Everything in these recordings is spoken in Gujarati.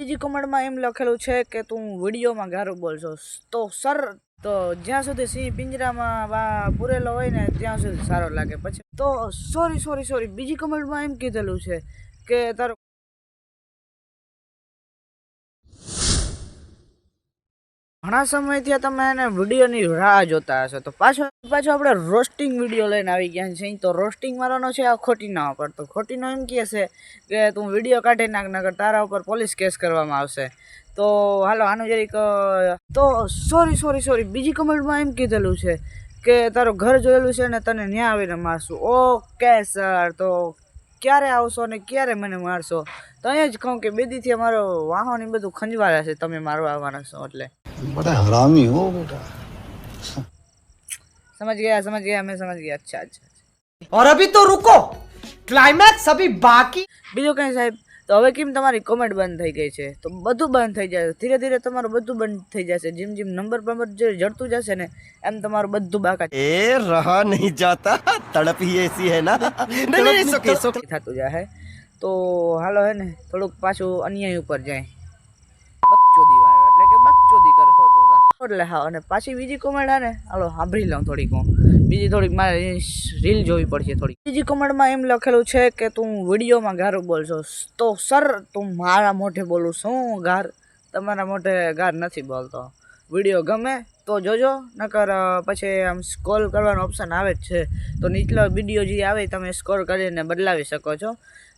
બીજી કમેન્ટમાં એમ લખેલું છે કે તું વિડીયોમાં ગારું બોલશો. તો સર, તો જ્યાં સુધી સિંહ પિંજરામાં પૂરેલો હોય ને ત્યાં સુધી સારો લાગે. પછી તો સોરી સોરી સોરી બીજી કમેન્ટમાં એમ કીધેલું છે કે તારો ઘણા સમયથી ત્યાં તમે એને વિડીયોની રાહ જોતા હશો. તો પાછો પાછો આપણે રોસ્ટિંગ વીડિયો લઈને આવી ગયા છે તો રોસ્ટિંગ મારવાનો છે આ ખોટી ના ઉપર. તો ખોટીનો એમ કહે છે કે તું વીડિયો કાઢી નાખ નગર તારા ઉપર પોલીસ કેસ કરવામાં આવશે. તો હાલો, આનું જરીક તો સોરી સોરી સોરી બીજી કમેન્ટમાં એમ કીધેલું છે કે તારું ઘર જોયેલું છે ને તને ન્યા આવીને મારશું. ઓકે સર તો ક્યારે આવશો ને ક્યારે મને મારશો તો અહીંયા જ કહું કે બેદીથી અમારો વાહન એ બધું ખંજવાળે છે તમે મારવા આવવાના છો એટલે बड़ा हरामी हो बेटा समझ गया समझ गया मैं समझ गया अच्छा अच्छा और अभी तो रुको क्लाइमैक्स अभी बाकी બીજું કંઈ સાહેબ તો હવે કેમ તમારી કોમેન્ટ બંધ થઈ ગઈ છે? તો બધું બંધ થઈ જશે ધીરે ધીરે તમારું બધું બંધ થઈ જશે. જેમ જેમ નંબર પંબર જે જડતું જશે ને એમ તમારું બધું બાકાત એ રહા નહીં જાતા. તડપ હી એસી હે ના. નહીં નહીં સોકે સોકે થતું જાય તો હાલો હે ને થોડુંક પાછું અન્યાય ઉપર જાય. એટલે હા અને પાછી બીજી કોમેન્ટ હા ને હાલો, સાંભળી લઉં થોડીક હું. બીજી થોડીક મારે રીલ જોવી પડશે થોડીક. બીજી કોમેન્ટમાં એમ લખેલું છે કે તું વિડીયોમાં ગારું બોલશો. તો સર, તું મારા મોઢે બોલું શું ગાર. તમારા મોઢે ગાર નથી બોલતો. વીડિયો ગમે તો જોજો, નકર પછી આમ સ્કોલ કરવાનો ઓપ્શન આવે જ છે. તો નીચલો વીડિયો જે આવે તમે સ્કોર કરીને બદલાવી શકો છો.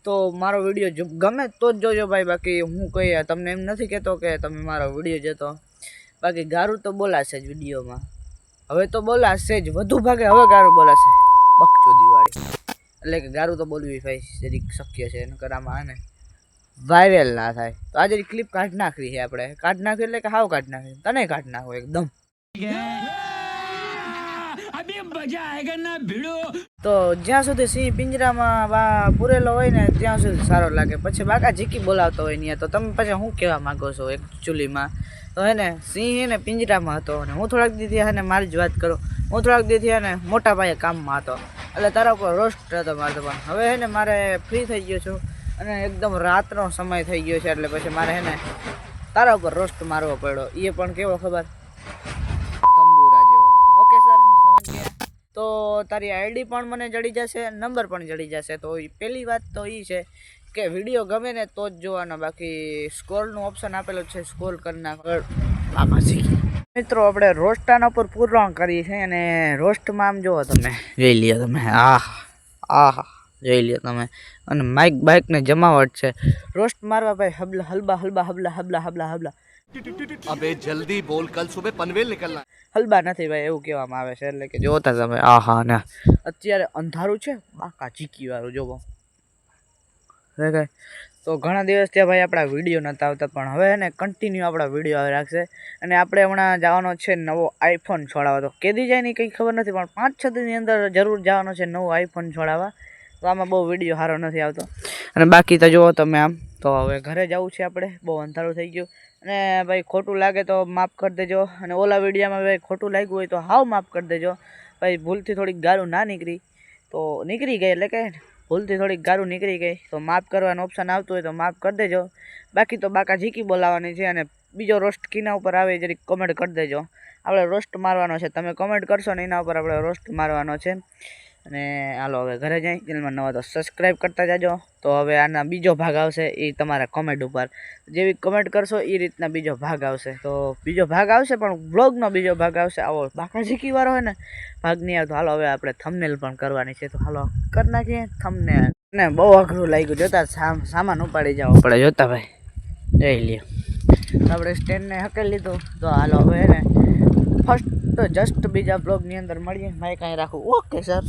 તો મારો વીડિયો ગમે તો જ જોજો ભાઈ. બાકી હું કંઈ તમને એમ નથી કહેતો કે તમે મારો વીડિયો જોતો. બાકી ગારું તો બોલાશે જ વિડીયોમાં. હવે તો બોલાશે જ. વધુ ભાગે હવે ગારું બોલાશે. બકચો દિવાળી. એટલે કે ગારું તો બોલવી ભાઈ જરીક શક્ય છે. એનું કરવામાં આને વાયરલ ના થાય. તો આ જરી ક્લિપ કાઢ નાખવી છે આપણે. કાઢ નાખવી એટલે કે હાવ કાઢ નાખવી. તને કાઢ નાખો એકદમ. તો જ્યાં સુધી સિંહ પિંજરામાં વા પૂરેલો હોય ને ત્યાં સુધી સારો લાગે. પછી બાકા જીકી બોલાવતો હોય ત્યાં તો તમે પછી શું કહેવા માગો છો એકચ્યુઅલીમાં તો હે ને, સિંહ હે ને પિંજરામાં હતો અને હું થોડાક દીથી હે ને મારી જ વાત કરું. હું થોડાક દીથી હે ને મોટા પાયે કામમાં હતો. એટલે તારા ઉપર રોસ્ટ હતો મારે પણ. હવે હે ને મારે ફ્રી થઈ ગયો છું અને એકદમ રાતનો સમય થઈ ગયો છે એટલે પછી મારે હે ને તારા ઉપર રોસ્ટ મારવો પડ્યો. એ પણ કેવો ખબર તંબુરા જેવો ઓકે સર સમજ ગયા તો તારી આઈડી પણ મને જડી જશે, નંબર પણ જડી જશે. તો પહેલી વાત તો એ છે કે વીડિયો ગમે ને તો જ જોવાનો. બાકી સ્કોલનું ઓપ્શન આપેલું છે સ્કોલ કરી નાખ. બાપા શીખી મિત્રો, આપણે રોસ્ટાના ઉપર પૂરણ કરીએ છીએ અને રોસ્ટમાં આમ જુઓ તમે. જોઈ લ્યો તમે. આહ આહ, જોઈ લ્યો તમે. અને માઇક બાઇકને જમાવટ છે. રોસ્ટ મારવા ભાઈ હબલા, હલબા હલબા, હબલા હબલા હબલા હબલા. અબે જલ્દી બોલ, કલ સુબે પનવેલ નીકળના. હલબા નથી ભાઈ, એવું કહેવામાં આવે છે, એટલે કે જોતા તમે આ હા ના. અત્યારે અંધારું છે, બાકા ચીકી વાળું, જોવો. તો ઘણા દિવસ ત્યાં ભાઈ આપણા વીડિયો નહોતા આવતા, પણ હવે ને કન્ટિન્યુ આપણા વીડિયો આવે, રાખશે. અને આપણે હમણાં જવાનો છે નવો આઈફોન છોડાવવા. તો કેદી જાય ની કંઈ ખબર નથી, પણ પાંચ છ દિનની અંદર જરૂર જવાનો છે નવો આઈફોન છોડાવવા. તો આમાં બહુ વીડિયો સારો નથી આવતો. અને બાકી તો જુઓ તમે આમ તો હવે ઘરે જવું છે આપણે. બહુ અંધારું થઈ ગયું. અને ભાઈ ખોટું લાગે તો માફ કરી દેજો. અને ઓલા વિડીયામાં ભાઈ ખોટું લાગ્યું હોય તો હાવ માફ કરી દેજો. ભાઈ ભૂલથી થોડીક ગારું ના નીકળી. તો નીકળી ગઈ એટલે કે ભૂલથી થોડીક ગારું નીકળી ગઈ. તો માફ કરવાનું ઓપ્શન આવતું હોય તો માફ કરી દેજો. બાકી તો બાકા ઝીકી બોલાવવાની છે અને બીજો રોસ્ટ કિના ઉપર આવે જરીક કોમેન્ટ કરી દેજો. આપણે રોસ્ટ મારવાનો છે. તમે કોમેન્ટ કરશો ને એના ઉપર આપણે રોસ્ટ મારવાનો છે. અને હાલો, હવે ઘરે જઈ ચેનલમાં નવા તો સબસ્ક્રાઈબ કરતા જાજો. તો હવે આના બીજો ભાગ આવશે એ તમારા કોમેન્ટ ઉપર. જેવી કમેન્ટ કરશો એ રીતના બીજો ભાગ આવશે. તો બીજો ભાગ આવશે, પણ બ્લોગનો બીજો ભાગ આવશે. આવો બાકા ઝીકી વાળો હોય ને, ભાગ નહીં આવતો. હાલો, હવે આપણે થમનેલ પણ કરવાની છે. તો હાલો, કરી નાખીએ થમનેલ ને બહુ અઘરું લાગ્યું. જોતા સામાન ઉપાડી જાવ પડે જોતા ભાઈ, જઈ લ્યો. આપણે સ્ટેન્ડને હકેલી લીધું તો હાલો, હવે ને ફર્સ્ટ જસ્ટ બીજા બ્લોગની અંદર મળીએ. મારે કાંઈ રાખું ઓકે સર